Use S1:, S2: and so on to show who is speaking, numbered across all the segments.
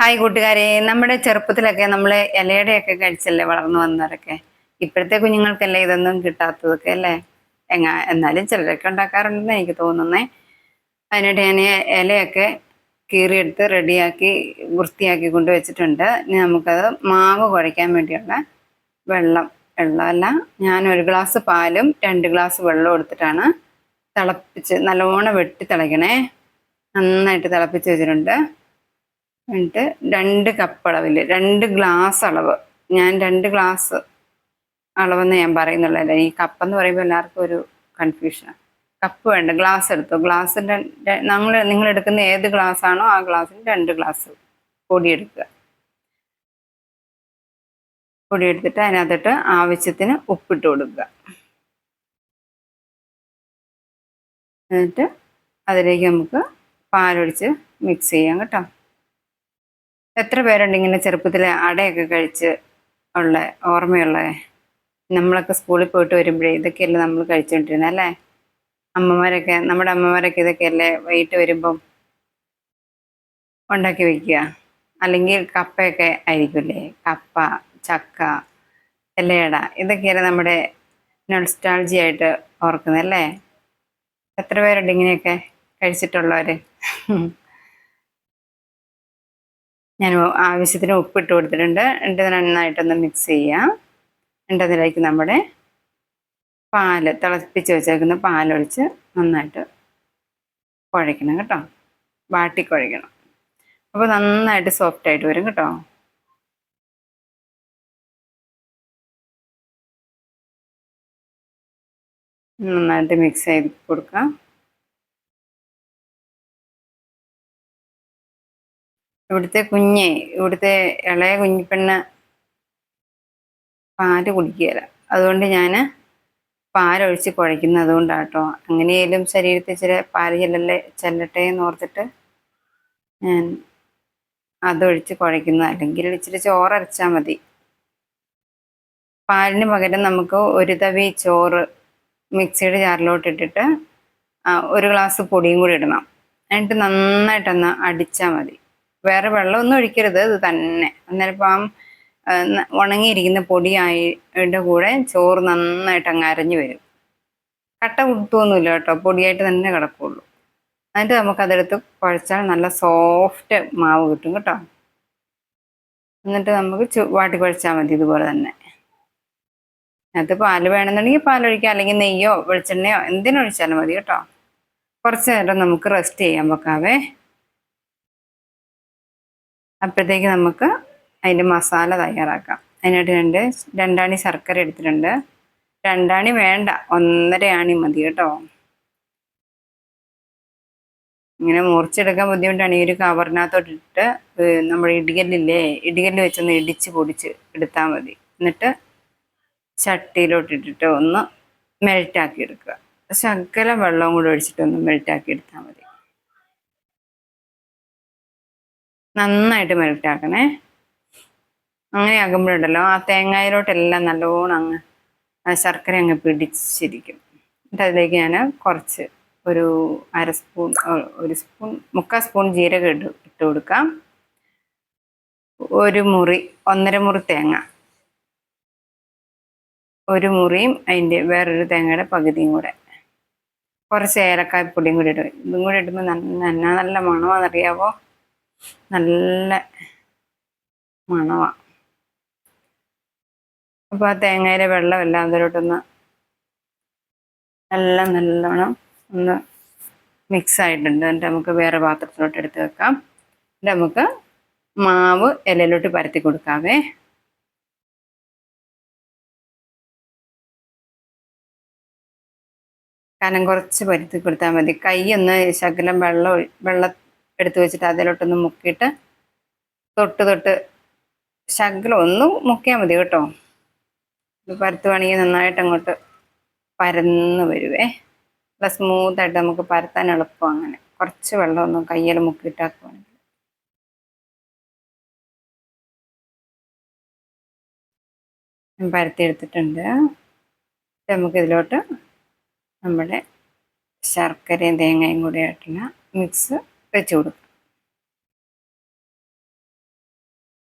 S1: Hi കൂട്ടുകാരെ. നമ്മുടെ ചെറുപ്പത്തിലൊക്കെ നമ്മൾ ഇലയുടെയൊക്കെ കഴിച്ചല്ലേ വളർന്നു വന്നവരൊക്കെ? ഇപ്പോഴത്തെ കുഞ്ഞുങ്ങൾക്കല്ലേ ഇതൊന്നും കിട്ടാത്തതൊക്കെ അല്ലേ? എങ്ങാ എന്നാലും ചിലരൊക്കെ ഉണ്ടാക്കാറുണ്ടെന്ന് എനിക്ക് തോന്നുന്നേ. അതിനിടെ ഞാൻ ഇലയൊക്കെ കീറിയെടുത്ത് റെഡിയാക്കി വൃത്തിയാക്കി കൊണ്ട് വെച്ചിട്ടുണ്ട് ഇനി നമുക്കത് മാവ് കുഴയ്ക്കാൻ വേണ്ടിയുള്ള വെള്ളം വെള്ളമല്ല ഞാൻ ഒരു ഗ്ലാസ് പാലും രണ്ട് ഗ്ലാസ് വെള്ളവും എടുത്തിട്ടാണ് തിളപ്പിച്ച് നല്ലോണം വെട്ടി തിളയ്ക്കണേ. നന്നായിട്ട് തിളപ്പിച്ച് വെച്ചിട്ടുണ്ട്. എന്നിട്ട് രണ്ട് കപ്പ് അളവിൽ രണ്ട് ഗ്ലാസ് അളവ്. ഞാൻ രണ്ട് ഗ്ലാസ് അളവെന്ന് ഞാൻ പറയുന്നുള്ളതല്ല. ഈ കപ്പ് എന്ന് പറയുമ്പോൾ എല്ലാവർക്കും ഒരു കൺഫ്യൂഷനാണ് കപ്പ് വേണ്ട ഗ്ലാസ് എടുത്തു. ഗ്ലാസ് നമ്മൾ നിങ്ങൾ എടുക്കുന്ന ഏത് ഗ്ലാസ് ആണോ ആ ഗ്ലാസ്സിന് രണ്ട് ഗ്ലാസ് പൊടിയെടുക്കുക പൊടിയെടുത്തിട്ട് അതിനകത്തിട്ട് ആവശ്യത്തിന് ഉപ്പിട്ട് കൊടുക്കുക. എന്നിട്ട് അതിലേക്ക് നമുക്ക് പാലൊഴിച്ച് മിക്സ് ചെയ്യാം കേട്ടോ. എത്ര പേരുണ്ട് ഇങ്ങനെ ചെറുപ്പത്തിൽ അടയൊക്കെ കഴിച്ച് ഉള്ള ഓർമ്മയുള്ള നമ്മളൊക്കെ സ്കൂളിൽ പോയിട്ട് വരുമ്പോഴേ ഇതൊക്കെയല്ലേ നമ്മൾ കഴിച്ചുകൊണ്ടിരുന്നത് അല്ലേ? അമ്മമാരൊക്കെ നമ്മുടെ അമ്മമാരൊക്കെ ഇതൊക്കെയല്ലേ വൈകിട്ട് വരുമ്പം ഉണ്ടാക്കി വെക്കുക. അല്ലെങ്കിൽ കപ്പയൊക്കെ ആയിരിക്കില്ലേ? കപ്പ ചക്ക ഇലയട ഇതൊക്കെയല്ലേ നമ്മുടെ നൊൾസ്റ്റാൾജി ആയിട്ട് ഓർക്കുന്നത് അല്ലേ? എത്ര പേരുണ്ട് ഇങ്ങനെയൊക്കെ കഴിച്ചിട്ടുള്ളവർ ഞാൻ ആവശ്യത്തിന് ഉപ്പിട്ട് കൊടുത്തിട്ടുണ്ട്. എന്നിട്ട് നന്നായിട്ടൊന്ന് മിക്സ് ചെയ്യാം. എന്നിട്ട് അതിലേക്ക് നമ്മുടെ പാൽ തിളപ്പിച്ച് വെച്ചേക്കുന്ന പാലൊഴിച്ച് നന്നായിട്ട് കുഴയ്ക്കണം കേട്ടോ. വാട്ടി കുഴയ്ക്കണം. അപ്പോൾ നന്നായിട്ട് സോഫ്റ്റ് ആയിട്ട് വരും കേട്ടോ. നന്നായിട്ട് മിക്സ് ചെയ്ത് കൊടുക്കാം. ഇവിടുത്തെ കുഞ്ഞെ ഇവിടുത്തെ ഇളയ കുഞ്ഞിപ്പെണ്ണ് പാൽ കുടിക്കുകയില്ല അതുകൊണ്ട് ഞാൻ പാലൊഴിച്ച് കുഴയ്ക്കുന്നത് അതുകൊണ്ടാണ് കേട്ടോ അങ്ങനെയായാലും ശരീരത്തിൽ ഇച്ചിരി പാൽ ചെല്ലല്ലേ ചെല്ലട്ടെ എന്ന് ഓർത്തിട്ട് ഞാൻ അതൊഴിച്ച് കുഴയ്ക്കുന്നത് അല്ലെങ്കിൽ ഇച്ചിരി ചോറരച്ചാൽ മതി. പാലിന് പകരം നമുക്ക് ഒരു തവി ചോറ് മിക്സിയുടെ ജാറിലോട്ട് ഇട്ടിട്ട് ഒരു ഗ്ലാസ് പൊടിയും കൂടി ഇടണം. എന്നിട്ട് നന്നായിട്ടൊന്ന് അടിച്ചാൽ മതി. വേറെ വെള്ളമൊന്നും ഒഴിക്കരുത് ഇത് തന്നെ. അന്നേരം ഇപ്പം ഉണങ്ങിയിരിക്കുന്ന പൊടിയായിട്ട് കൂടെ ചോറ് നന്നായിട്ട് അങ്ങ് അരഞ്ഞു വരും. കട്ട കുത്തൊന്നുമില്ല കേട്ടോ പൊടിയായിട്ട് തന്നെ കിടക്കുള്ളൂ. എന്നിട്ട് നമുക്കതെടുത്ത് കുഴച്ചാൽ നല്ല സോഫ്റ്റ് മാവ് കിട്ടും കേട്ടോ. എന്നിട്ട് നമുക്ക് ചു വാട്ടി കുഴച്ചാൽ മതി ഇതുപോലെ തന്നെ. അതിനകത്ത് പാൽ വേണമെന്നുണ്ടെങ്കിൽ പാലൊഴിക്കാം അല്ലെങ്കിൽ നെയ്യോ വെളിച്ചെണ്ണയോ എന്തിനൊഴിച്ചാലും മതി കേട്ടോ. കുറച്ച് നേരം നമുക്ക് റെസ്റ്റ് ചെയ്യാൻ വെക്കാവേ. അപ്പോഴത്തേക്ക് നമുക്ക് അതിന്റെ മസാല തയ്യാറാക്കാം. അതിനായിട്ട് രണ്ട് രണ്ടാണി ശർക്കര എടുത്തിട്ടുണ്ട്. രണ്ടാണി വേണ്ട ഒന്നര ആണി മതി കേട്ടോ. ഇങ്ങനെ മുറിച്ചെടുക്കാൻ ബുദ്ധിമുട്ടാണ്. ഈ ഒരു കവറിനകത്തോട്ടിട്ട് നമ്മൾ ഇടികല്ലില്ലേ ഇടികല്ല് വെച്ചൊന്ന് ഇടിച്ച് പൊടിച്ച് എടുത്താൽ മതി. എന്നിട്ട് ചട്ടിയിലോട്ടിട്ടിട്ട് ഒന്ന് മെൽറ്റാക്കി എടുക്കുക. ശകലം വെള്ളവും കൂടി ഒഴിച്ചിട്ടൊന്ന് മെൽറ്റാക്കി എടുത്താൽ മതി. നന്നായിട്ട് മെൽറ്റാക്കണേ. അങ്ങനെ ആകുമ്പോഴുണ്ടല്ലോ ആ തേങ്ങയിലോട്ടെല്ലാം നല്ലോണം അങ്ങ് ശർക്കര അങ്ങ് പിടിച്ചിരിക്കും. എന്നിട്ട് അതിലേക്ക് ഞാൻ കുറച്ച് ഒരു അര സ്പൂൺ ഒരു സ്പൂൺ മുക്കാൽ സ്പൂൺ ജീരകം ഇട്ട് ഇട്ട് കൊടുക്കാം. ഒരു മുറി ഒന്നര മുറി തേങ്ങ. ഒരു മുറിയും അതിന്റെ വേറൊരു തേങ്ങയുടെ പകുതിയും കൂടെ. കുറച്ച് ഏലക്കായ്പ്പൊടിയും കൂടി ഇടും. ഇതും കൂടി ഇടുമ്പോൾ നല്ല നല്ല മണമാണെന്നറിയാവോ? നല്ല മണമാണ് അപ്പോൾ ആ തേങ്ങയിലെ വെള്ളമെല്ലാം അതിലോട്ടൊന്ന് നല്ല നല്ലോണം ഒന്ന് മിക്സ് ആയിട്ടുണ്ട്. എന്നിട്ട് നമുക്ക് വേറെ പാത്രത്തിലോട്ട് എടുത്ത് വെക്കാം. എന്നിട്ട് നമുക്ക് മാവ് ഇലയിലോട്ട് പരത്തി കൊടുക്കാവേ. കനം കുറച്ച് പരുത്തി കൊടുത്താൽ മതി. കൈ ഒന്ന് ശകലം വെള്ളം വെള്ളം എടുത്ത് വെച്ചിട്ട് അതിലോട്ടൊന്ന് മുക്കിയിട്ട് തൊട്ട് തൊട്ട് ശകലം ഒന്ന് മുക്കിയാൽ മതി കേട്ടോ. ഇത് പരത്തുവാണെങ്കിൽ നന്നായിട്ട് അങ്ങോട്ട് പരന്ന് വരുവേ. നല്ല സ്മൂത്തായിട്ട് നമുക്ക് പരത്താൻ എളുപ്പം അങ്ങനെ. കുറച്ച് വെള്ളം ഒന്ന് കയ്യിൽ മുക്കിയിട്ടാക്കുവാണെങ്കിൽ പരത്തിയെടുത്തിട്ടുണ്ട് നമുക്ക് ഇതിലോട്ട് നമ്മുടെ ശർക്കരയും തേങ്ങയും കൂടി ആയിട്ടുള്ള മിക്സ് വെച്ച് കൊടുക്കും.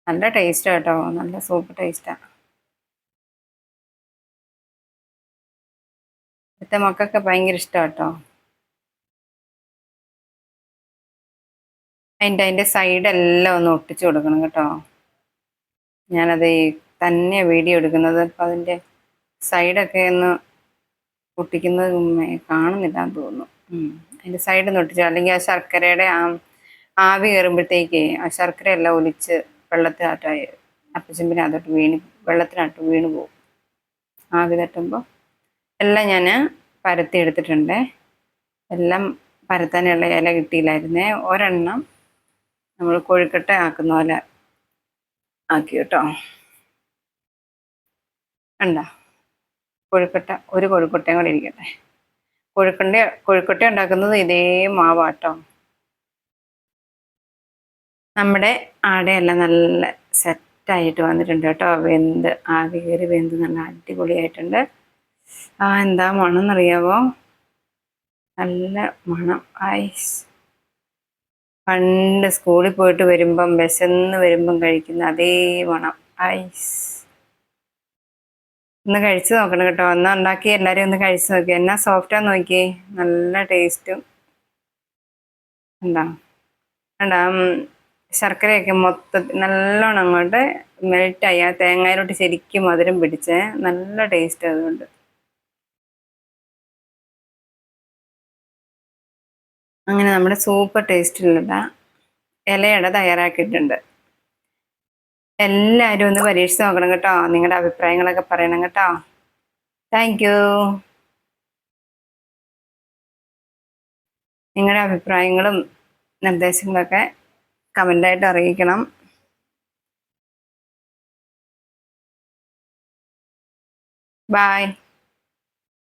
S1: നല്ല ടേസ്റ്റ് കേട്ടോ. നല്ല സൂപ്പർ ടേസ്റ്റാ ഇവിടുത്തെ മക്കൾക്ക് ഭയങ്കര ഇഷ്ടമാണ് കേട്ടോ. അതിന്റെ അതിന്റെ സൈഡെല്ലാം ഒന്ന് ഒട്ടിച്ചു കൊടുക്കണം കേട്ടോ. ഞാനത് തന്നെ വീഡിയോ എടുക്കുന്നത് അപ്പം അതിന്റെ സൈഡൊക്കെ ഒന്ന് ഒട്ടിക്കുന്നത് കാണുന്നില്ല എന്ന് തോന്നുന്നു. അതിന്റെ സൈഡ് നിന്ന് ഒട്ടിച്ചു അല്ലെങ്കിൽ ആ ശർക്കരയുടെ ആ ആവി കയറുമ്പോഴത്തേക്ക് ആ ശർക്കര എല്ലാം ഒലിച്ച് വെള്ളത്തിനകത്തായി അപ്പച്ചമ്പിന് അതോട്ട് വീണ് വെള്ളത്തിനകത്ത് വീണ് പോകും. ആവി തട്ടുമ്പോൾ എല്ലാം ഞാൻ പരത്തി എടുത്തിട്ടുണ്ട്. എല്ലാം പരത്താനുള്ള ഇല കിട്ടിയില്ലായിരുന്നേ. ഒരെണ്ണം നമ്മൾ കൊഴുക്കട്ട ആക്കുന്ന പോലെ ആക്കി കേട്ടോ. കണ്ട? കൊഴുക്കട്ട ഒരു കൊഴുക്കട്ടയും കൂടെ ഇരിക്കട്ടെ. കൊഴുക്കണ്ട കൊഴുക്കട്ട ഉണ്ടാക്കുന്നത് ഇതേ മാവാട്ടോ. നമ്മുടെ ആടയെല്ലാം നല്ല സെറ്റായിട്ട് വന്നിട്ടുണ്ട് കേട്ടോ. വെന്ത് ആവി കയറി വെന്ത് നല്ല അടിപൊളിയായിട്ടുണ്ട്. ആ എന്താ മണം എന്നറിയാവോ നല്ല മണം. ഐസ്. പണ്ട് സ്കൂളിൽ പോയിട്ട് വരുമ്പം വിശന്ന് വരുമ്പം കഴിക്കുന്ന അതേ മണം. ഐസ്. ഒന്ന് കഴിച്ചു നോക്കണം കേട്ടോ. ഒന്ന് ഉണ്ടാക്കി എല്ലാവരും ഒന്ന് കഴിച്ചു നോക്കി. എന്നാ സോഫ്റ്റാ നോക്കി. നല്ല ടേസ്റ്റും എന്താ? എന്താ ശർക്കരയൊക്കെ മൊത്തത്തിൽ നല്ലോണം അങ്ങോട്ട് മെൽറ്റായി ആ തേങ്ങയിലോട്ട് ശരിക്കും മധുരം പിടിച്ചേ. നല്ല ടേസ്റ്റ് അതുകൊണ്ട്. അങ്ങനെ നമ്മുടെ സൂപ്പർ ടേസ്റ്റിലുള്ള ഇലയട തയ്യാറാക്കിയിട്ടുണ്ട്. എല്ലാവരും ഒന്ന് പരീക്ഷിച്ച് നോക്കണം കേട്ടോ. നിങ്ങളുടെ അഭിപ്രായങ്ങളൊക്കെ പറയണം കേട്ടോ. താങ്ക് യു നിങ്ങളുടെ അഭിപ്രായങ്ങളും നിർദ്ദേശങ്ങളൊക്കെ കമന്റായിട്ട് അറിയിക്കണം. ബായ്